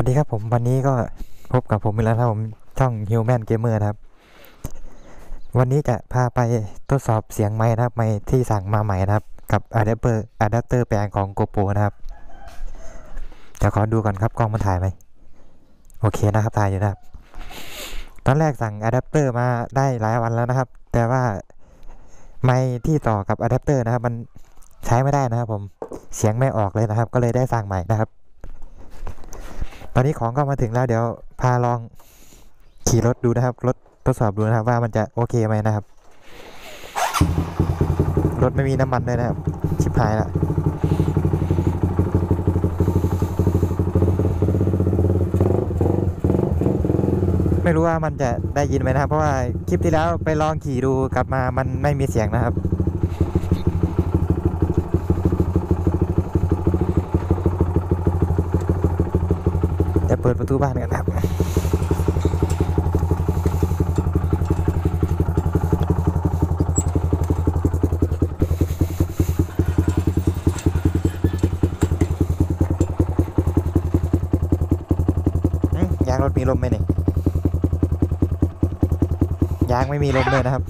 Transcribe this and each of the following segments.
วัสดีครับผมวันนี้ก็พบกับผมอีกแล้วนะครับผมช่อง Human Gamer นะครับ วันนี้จะพาไปทดสอบเสียงไม้นะครับไม้ที่สั่งมาใหม่นะครับ กับอะแดปเตอร์อะแดปเตอร์แปลงของ GoPro นะครับจะขอดูก่อนครับกล้องมันถ่ายไหมโอเคนะครับถ่ายอยู่นะครับ ตอนแรกสั่งอะแดปเตอร์มาได้หลายวันแล้วนะครับ แต่ว่าไม้ที่ต่อกับอะแดปเตอร์นะครับ มันใช้ไม่ได้นะครับผมเสียงไม่ออกเลยนะครับ ก็เลยได้สั่งใหม่นะครับ อนนี้ของก็มาถึงแล้วเดี๋ยวพาลองขี่รถดูนะครับ รถทดสอบดูนะครับ ว่ามันจะโอเคไหมนะครับ รถไม่มีน้ำมันเลยนะครับ ชิบหายละไม่รู้ว่ามันจะได้ยินไหมนะครับ เพราะว่าคลิปที่แล้วไปลองขี่ดูกลับมามันไม่มีเสียงนะครับ จะเปิดประตูบ้านกันนะครับยางรถมีลมไหมเนี่ยยางไม่มีลมเลยนะครับ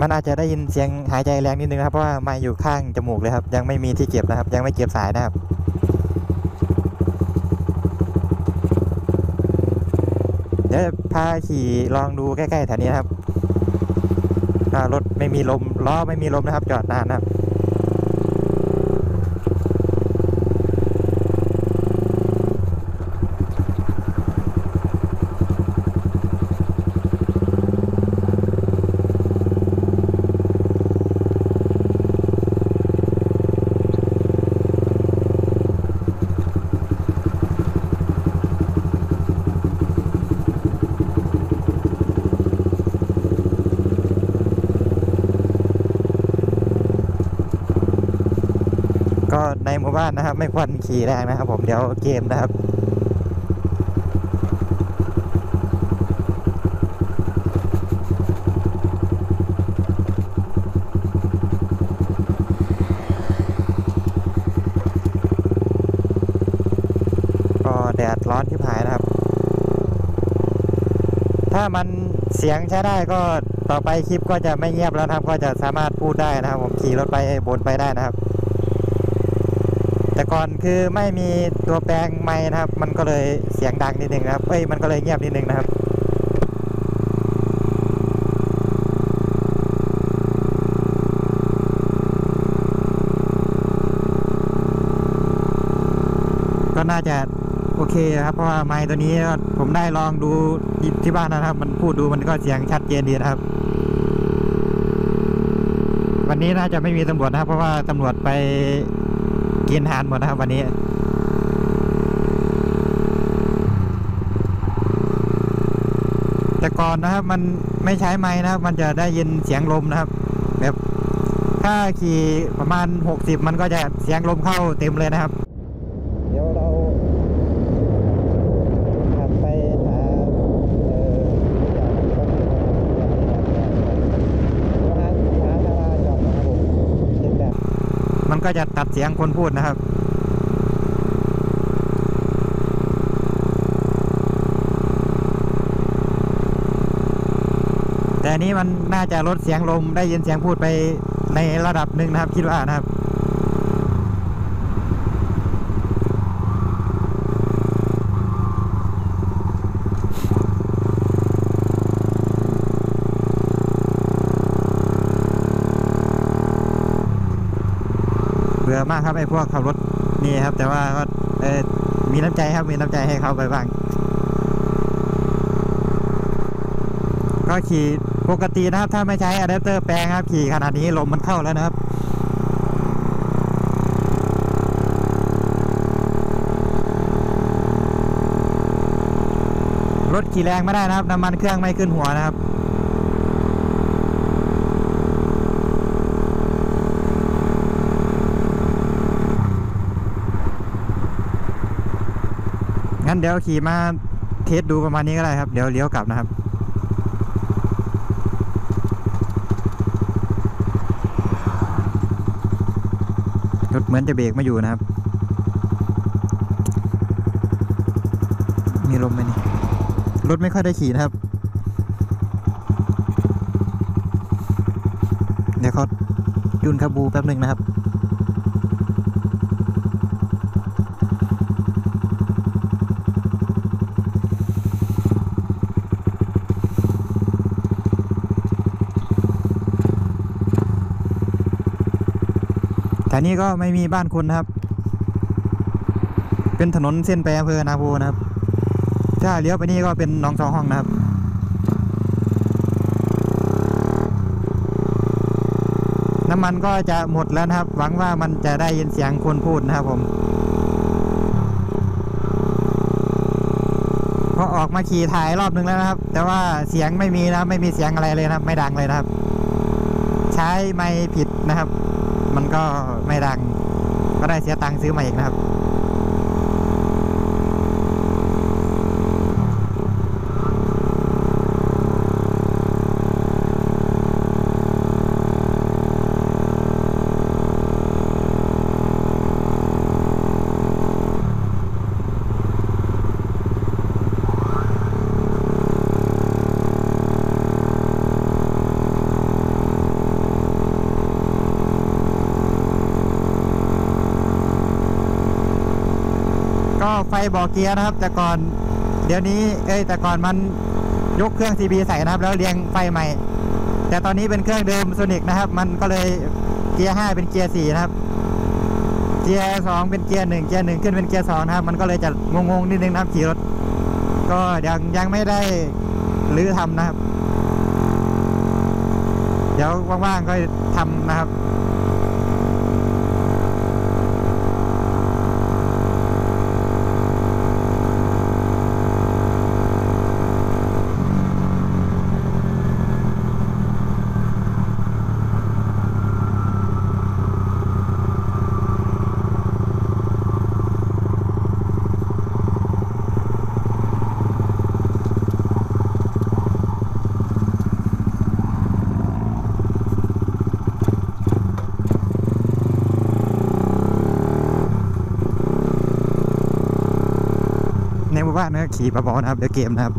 มันอาจจะได้ยินเสียงหายใจแรงนิดนึงนะครับ เพราะว่าไม้อยู่ข้างจมูกเลยครับ ยังไม่มีที่เก็บนะครับ ยังไม่เก็บสายนะครับเดี๋ยวพาขี่ลองดูใกล้ๆแถวนี้นะครับรถไม่มีลมล้อไม่มีลมนะครับ จอดนานนะครับ ก็ในหมู่บ้านนะครับ ไม่ควรขี่แรงนะครับ ผมเดี๋ยวเกมนะครับก็แดดร้อนที่ผายนะครับ ถ้ามันเสียงใช้ได้ก็ต่อไปคลิปก็จะไม่เงียบแล้วครับ ก็จะสามารถพูดได้นะครับ ผมขี่รถไปบนไปได้นะครับ แต่ก่อนคือไม่มีตัวแปลงไม้นะครับ มันก็เลยเสียงดังนิดนึงนะครับเอ้ยมันก็เลยเงียบนิดนึงนะครับก็น่าจะโอเคครับเพราะว่าไม้ตัวนี้ผมได้ลองดูที่บ้านนะครับ มันพูดดูมันก็เสียงชัดเจนดีนะครับ วันนี้น่าจะไม่มีตำรวจนะครับ เพราะว่าตำรวจไป กินอาหานหมดนะครับวันนี้แต่ก่อนนะครับ มันไม่ใช้ไม้นะครับ มันจะได้ยินเสียงลมนะครับ แบบถ้าขี่ประมาณ 60 มันก็จะเสียงลมเข้าเต็มเลยนะครับ เดี๋ยวเราขับไปหามัน ก็จะตัดเสียงคนพูดนะครับแต่นี้มันน่าจะลดเสียงลมได้ยินเสียงพูดไปในระดับหนึ่งนะครับคิดว่านะครับ มากครับไอ้พวกขับรถนี่ครับ แต่ว่าก็มีน้ำใจครับมีน้ำใจให้เขาไปบ้าง ก็ขี่ปกตินะครับ ถ้าไม่ใช้อะแดปเตอร์แปลงครับ ขี่ขนาดนี้ลมมันเข้าแล้วนะครับรถขี่แรงไม่ได้นะครับ น้ำมันเครื่องไม่ขึ้นหัวนะครับ งั้นเดี๋ยวขี่มาเทสดูประมาณนี้ก็ได้ครับ เดี๋ยวเลี้ยวกลับนะครับรถเหมือนจะเบรกไมาอยู่นะครับ มีลมไหมนี่ รถไม่ค่อยได้ขี่นะครับ เดี๋ยวเขาจุนคาบูแป๊บหนึ่งนะครับ ถวนี้ก็ไม่มีบ้านคนนะครับ เป็นถนนเส้นไปอำเภอนาโพนะครับ ถ้าเลี้ยวไปนี่ก็เป็นหนองสองห้องนะครับน้ำมันก็จะหมดแล้วนะครับ หวังว่ามันจะได้ยินเสียงคนพูดนะครับผมพอออกมาขี่ถ่ายรอบนึงแล้วนะครับ แต่ว่าเสียงไม่มีนะ ไม่มีเสียงอะไรเลยนะครับ ไม่ดังเลยนะครับ ใช้ไม่ผิดนะครับ มันก็ไม่ดัง ก็ได้เสียตังค์ซื้อมาอีกนะครับ ไฟบอกเกียร์นะครับ แต่ก่อนเดี๋ยวนี้เอ้ยแต่ก่อนมันยกเครื่อง CB ใส่นะครับ แล้วเรียงไฟใหม่ แต่ตอนนี้เป็นเครื่องเดิมโซนิกนะครับ มันก็เลยเกียร์ห้าเป็นเกียร์สี่นะครับ เกียร์สองเป็นเกียร์หนึ่งเกียร์หนึ่งขึ้นเป็นเกียร์สองนะครับ มันก็เลยจะงงๆนิดนึงนะครับขี่รถ ก็ยังยังไม่ได้รื้อทำนะครับ เดี๋ยวว่างๆก็ทำนะครับ ในหมู่บ้านนะขี่ปะบอนะครับเดี๋ยวเกมนะครับ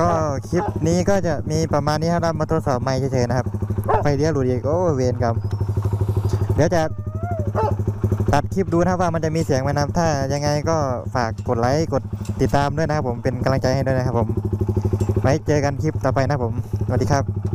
ก็ คลิปนี้ก็จะมีประมาณนี้ครับเรามาทดสอบไม้เฉยๆนะครับไฟเลี้ยวหลุดอีกโอ้เวรกรรมเดี๋ยวจะตัดคลิปดูนะครับว่ามันจะมีเสียงไหมนะถ้ายังไงก็ฝากกดไลค์กดติดตามด้วยนะครับผมเป็นกำลังใจให้ด้วยนะครับผมไว้เจอกันคลิปต่อไปนะผมสวัสดีครับ